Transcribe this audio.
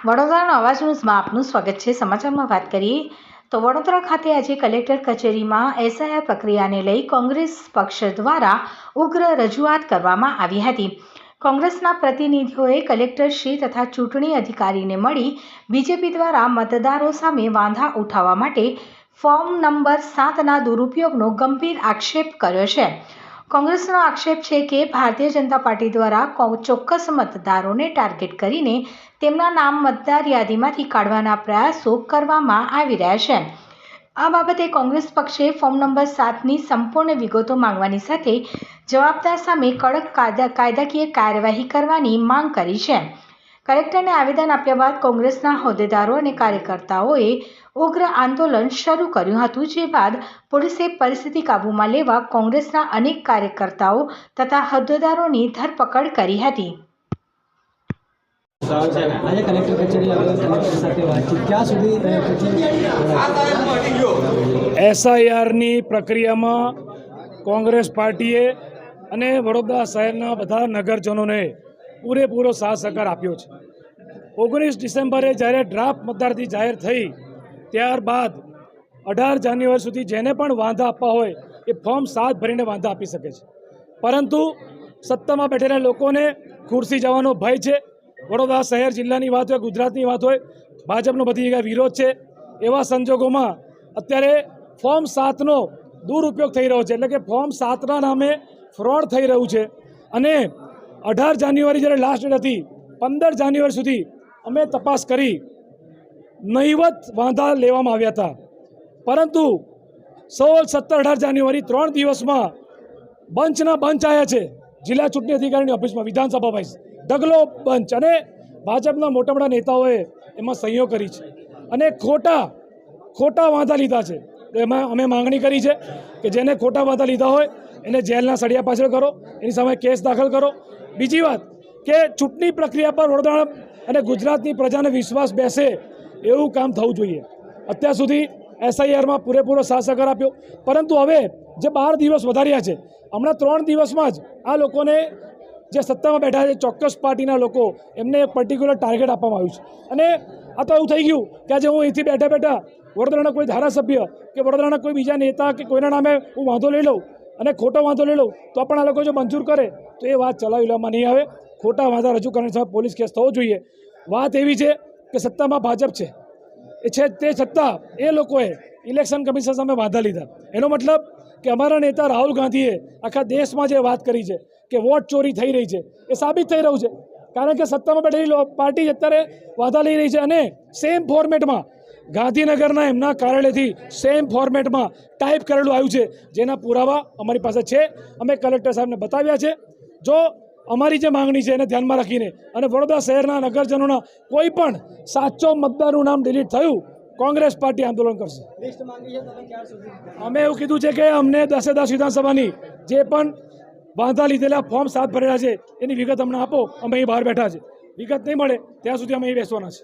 વડોદરાનો અવાજ આપનું સ્વાગત છે. સમાચારમાં વાત કરીએ તો વડોદરા ખાતે આજે કલેક્ટર કચેરીમાં એસઆઈઆર પ્રક્રિયાને લઈ કોંગ્રેસ પક્ષ દ્વારા ઉગ્ર રજૂઆત કરવામાં આવી હતી. કોંગ્રેસના પ્રતિનિધિઓએ કલેક્ટરશ્રી તથા ચૂંટણી અધિકારીને મળી બીજેપી દ્વારા મતદારો સામે વાંધા ઉઠાવવા માટે ફોર્મ નંબર સાતના દુરુપયોગનો ગંભીર આક્ષેપ કર્યો છે. કોંગ્રેસનો આક્ષેપ છે કે ભારતીય જનતા પાર્ટી દ્વારા ચોક્કસ મતદારોને ટાર્ગેટ કરીને તેમના નામ મતદાર યાદીમાંથી કાઢવાના પ્રયાસો કરવામાં આવી રહ્યા છે. આ બાબતે કોંગ્રેસ પક્ષે ફોર્મ નંબર સાતની સંપૂર્ણ વિગતો માંગવાની સાથે જવાબદાર સામે કડક કાયદાકીય કાર્યવાહી કરવાની માંગ કરી છે. કલેક્ટરને આવેદન આપ્યા બાદ કોંગ્રેસના હોદ્દેદારો અને કાર્યકર્તાઓએ ઉગ્ર આંદોલન શરૂ કર્યું હતું જે બાદ પોલીસે પરિસ્થિતિ કાબૂમાં લેવા કોંગ્રેસના અનેક કાર્યકર્તાઓ તથા હોદ્દેદારોની ધરપકડ કરી હતી. આજે કલેક્ટર કચેરી કલેક્ટર સાથે વાતચીત. ક્યાં સુધી એસઆઈઆરની પ્રક્રિયામાં કોંગ્રેસ પાર્ટીએ અને વડોદરા શહેરના બધા નગરજનોને પૂરેપૂરો સાથ સહકાર આપ્યો છે. ઓગણીસ ડિસેમ્બરે જ્યારે ડ્રાફ્ટ મતદારથી જાહેર થઈ, ત્યારબાદ અઢાર જાન્યુઆરી સુધી જેને પણ વાંધા આપવા હોય, એ ફોર્મ સાત ભરીને વાંધા આપી શકે છે. પરંતુ સત્તામાં બેઠેલા લોકોને ખુરશી જવાનો ભય છે. વડોદરા શહેર જિલ્લાની વાત હોય, ગુજરાતની વાત હોય, ભાજપનો બધી જગ્યાએ વિરોધ છે. એવા સંજોગોમાં અત્યારે ફોર્મ સાતનો દુરુપયોગ થઈ રહ્યો છે. એટલે કે ફોર્મ સાતના નામે ફ્રોડ થઈ રહ્યું છે. અને અઢાર જાન્યુઆરી જ્યારે લાસ્ટ ડેટ હતી, પંદર જાન્યુઆરી સુધી અમે તપાસ કરી, નહીવત વાંધા લેવામાં આવ્યા હતા. પરંતુ સોળ સત્તર અઢાર જાન્યુઆરી ત્રણ દિવસમાં બંચના બંચ આવ્યા છે. જિલ્લા ચૂંટણી અધિકારીની ઓફિસમાં, વિધાનસભા વાઇસ ઢગલો બંચ અને ભાજપના મોટા મોટા નેતાઓએ એમાં સહીઓ કરી છે. અને ખોટા ખોટા વાંધા લીધા છે. એમાં અમે માંગણી કરી છે કે જેને ખોટા વાંધા લીધા હોય એને જેલના સળિયા પાછળ કરો, એની સામે કેસ દાખલ કરો બીજી વાત કે ચૂંટણી પ્રક્રિયા પર વડોદરા અને ગુજરાતની પ્રજાને વિશ્વાસ બેસે એવું કામ થવું જોઈએ. અત્યાર સુધી એસઆઈઆરમાં પૂરેપૂરો સાહસહકાર આપ્યો. પરંતુ હવે જે બાર દિવસ વધાર્યા છે, હમણાં ત્રણ દિવસમાં જ આ લોકોને જે સત્તામાં બેઠા છે, ચોક્કસ પાર્ટીના લોકો, એમને એક પર્ટિક્યુલર ટાર્ગેટ આપવામાં આવ્યું છે. અને આ તો એવું થઈ ગયું કે આજે હું અહીંથી બેઠા બેઠા વડોદરાના કોઈ ધારાસભ્ય કે વડોદરાના કોઈ બીજા નેતા કે કોઈના નામે હું વાંધો લઈ લઉં અને ખોટો વાંધો લઈ લઉં તો પણ આ લોકો જો મંજૂર કરે, તો એ વાત ચલાવી લેવામાં નહીં આવે. ખોટા વાંધા રજૂ કરવાની સામે પોલીસ કેસ થવો જોઈએ. વાત એવી છે કે સત્તામાં ભાજપ છે. એ છે તે છતાં એ લોકોએ ઇલેક્શન કમિશન સામે વાંધા લીધા. એનો મતલબ કે અમારા નેતા રાહુલ ગાંધીએ આખા દેશમાં જે વાત કરી છે કે વોટ ચોરી થઈ રહી છે, એ સાબિત થઈ રહ્યું છે. કારણ કે સત્તામાં બેઠેલી પાર્ટી અત્યારે વાંધા લઈ રહી છે અને સેમ ફોર્મેટમાં ગાંધીનગરના એમના કાર્યાલયથી સેમ ફોર્મેટમાં ટાઈપ કરેલું આવ્યું છે. જેના પુરાવા અમારી પાસે છે. અમે કલેક્ટર સાહેબને બતાવ્યા છે. જો અમારી જે માંગણી છે એને ધ્યાનમાં રાખીને અને વડોદરા શહેરના નગરજનોના કોઈ પણ સાચો મતદારનું નામ ડિલીટ થયું કોંગ્રેસ પાર્ટી આંદોલન કરશે. અમે એવું કીધું છે કે અમને દસે દસ વિધાનસભાની જે પણ વાંધા લીધેલા ફોર્મ સાત ભરેલા છે એની વિગત અમને આપો. અમે અહીં બહાર બેઠા છે. વિગત નહીં મળે ત્યાં સુધી અમે અહીં બેસવાના છે.